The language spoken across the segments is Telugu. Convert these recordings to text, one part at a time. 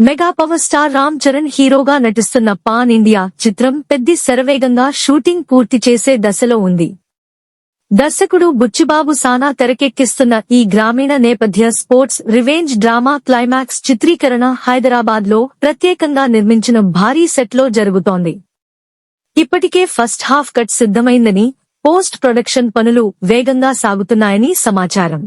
Mega power star Ram Charan హీరోగా నటిస్తున్న పాన్ ఇండియా చిత్రం పెద్ది శరవేగంగా షూటింగ్ పూర్తి చేసే దశలో ఉంది. దర్శకుడు బుచ్చిబాబు సానా తెరకెక్కిస్తున్న ఈ గ్రామీణ నేపథ్య స్పోర్ట్స్ రివెంజ్ డ్రామా క్లైమాక్స్ చిత్రీకరణ హైదరాబాద్లో ప్రత్యేకంగా నిర్మించిన భారీ సెట్లో జరుగుతోంది. ఇప్పటికే ఫస్ట్ హాఫ్ కట్ సిద్ధమైందని పోస్ట్ ప్రొడక్షన్ పనులు వేగంగా సాగుతున్నాయని సమాచారం.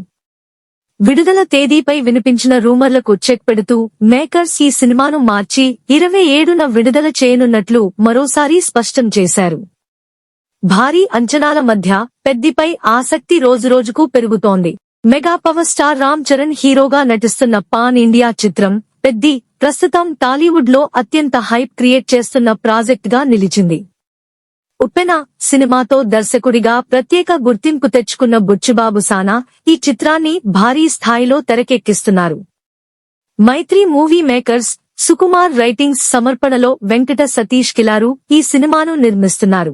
విడుదల తేదీపై వినిపించిన రూమర్లకు చెక్ పెడుతూ మేకర్స్ ఈ సినిమాను మార్చి ఇరవై ఏడున విడుదల చేయనున్నట్లు మరోసారి స్పష్టం చేశారు. భారీ అంచనాల మధ్య పెద్దిపై ఆసక్తి రోజురోజుకు పెరుగుతోంది. Mega power star Ram Charan హీరోగా నటిస్తున్న పాన్ ఇండియా చిత్రం పెద్ది ప్రస్తుతం టాలీవుడ్లో అత్యంత హైప్ క్రియేట్ చేస్తున్న ప్రాజెక్ట్గా నిలిచింది. ఉప్పెన సినిమాతో దర్శకుడిగా ప్రత్యేక గుర్తింపు తెచ్చుకున్న బుచ్చిబాబు సానా ఈ చిత్రాన్ని భారీ స్థాయిలో తెరకెక్కిస్తున్నారు. Mythri movie makers Sukumar writings సమర్పణలో వెంకట సతీష్ కిలారు ఈ సినిమాను నిర్మిస్తున్నారు.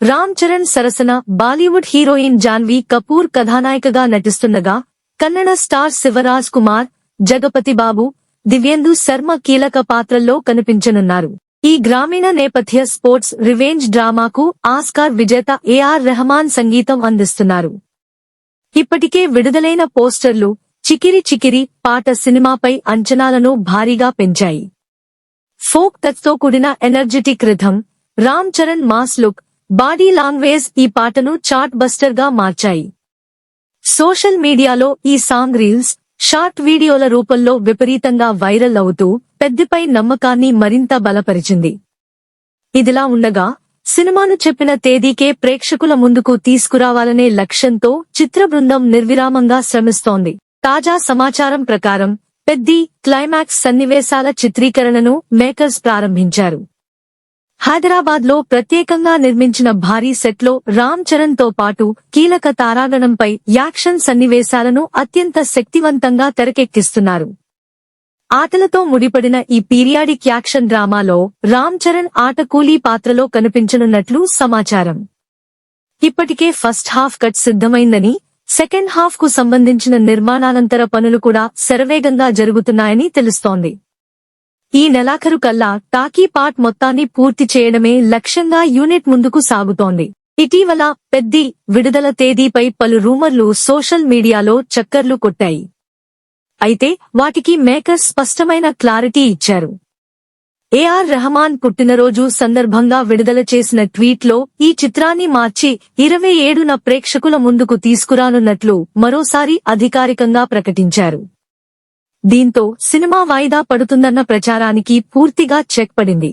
రామ్ చరణ్ సరసన బాలీవుడ్ హీరోయిన్ జాన్వీ కపూర్ కథానాయికగా నటిస్తుండగా కన్నడ స్టార్ శివరాజ్ కుమార్ జగపతి బాబు దివ్యేందు శర్మ కీలక పాత్రల్లో కనిపించనున్నారు. ఈ గ్రామీణ నేపథ్య స్పోర్ట్స్ రివెంజ్ డ్రామాకు ఆస్కార్ విజేత ఏఆర్ రెహమాన్ సంగీతం అందిస్తున్నారు. ఇప్పటికే విడుదలైన పోస్టర్లు చికిరి చికిరి పాట సినిమాపై అంచనాలను భారీగా పెంచాయి. ఫోక్ టచ్తో కూడిన energetic rhythm Ram Charan mass look body language ఈ పాటను చాట్ బస్టర్గా మార్చాయి. సోషల్ మీడియాలో ఈ సాంగ్ రీల్స్ షార్ట్ వీడియోల రూపంలో విపరీతంగా వైరల్ అవుతూ పెద్దపై నమ్మకాన్ని మరింత బలపరిచింది. ఇదిలా ఉండగా సినిమాను చెప్పిన తేదీకే ప్రేక్షకుల ముందుకు తీసుకురావాలనే లక్ష్యంతో చిత్ర బృందం నిర్విరామంగా శ్రమిస్తోంది. తాజా సమాచారం ప్రకారం పెద్ది క్లైమాక్స్ సన్నివేశాల చిత్రీకరణను మేకర్స్ ప్రారంభించారు. హైదరాబాద్లో ప్రత్యేకంగా నిర్మించిన భారీ సెట్లో రామ్ చరణ్తో పాటు కీలక తారాగణంపై యాక్షన్ సన్నివేశాలను అత్యంత శక్తివంతంగా తెరకెక్కిస్తున్నారు. ఆటలతో ముడిపడిన ఈ పీరియాడిక్ యాక్షన్ డ్రామాలో రామ్ చరణ్ ఆట కూలీ పాత్రలో కనిపించనున్నట్లు సమాచారం. ఇప్పటికే ఫస్ట్ హాఫ్ కట్ సిద్ధమైందని సెకండ్ హాఫ్కు సంబంధించిన నిర్మాణానంతర పనులు కూడా శరవేగంగా జరుగుతున్నాయని తెలుస్తోంది. ఈ నెలాఖరు కల్లా టాకీ పార్ట్ మొత్తాన్ని పూర్తి చేయడమే లక్ష్యంగా యూనిట్ ముందుకు సాగుతోంది. ఇటీవల పెద్ది విడుదల తేదీపై పలు రూమర్లు సోషల్ మీడియాలో చక్కర్లు కొట్టాయి. అయితే వాటికి మేకర్ స్పష్టమైన క్లారిటీ ఇచ్చారు. ఏఆర్ రెహమాన్ పుట్టినరోజు సందర్భంగా విడుదల చేసిన ట్వీట్లో ఈ చిత్రాన్ని మార్చి ఇరవై ఏడున ప్రేక్షకుల ముందుకు తీసుకురానున్నట్లు మరోసారి అధికారికంగా ప్రకటించారు. దీంతో సినిమా వాయిదా పడుతుందన్న ప్రచారానికి పూర్తిగా చెక్ పడింది.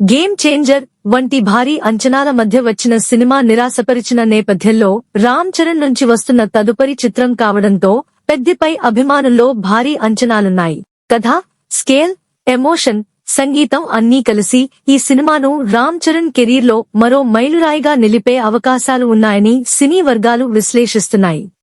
గేమ్ చేంజర్ వంటి భారీ అంచనాల మధ్య వచ్చిన సినిమా నిరాశపరిచిన నేపథ్యంలో రామ్ చరణ్ నుంచి వస్తున్న తదుపరి చిత్రం కావడంతో పెద్దపై అభిమానుల్లో భారీ అంచనాలున్నాయి. కథ స్కేల్ ఎమోషన్ సంగీతం అన్నీ కలిసి ఈ సినిమాను రామ్ చరణ్ కెరీర్లో మరో మైలురాయిగా నిలిపే అవకాశాలు ఉన్నాయని సినీ వర్గాలు విశ్లేషిస్తున్నాయి.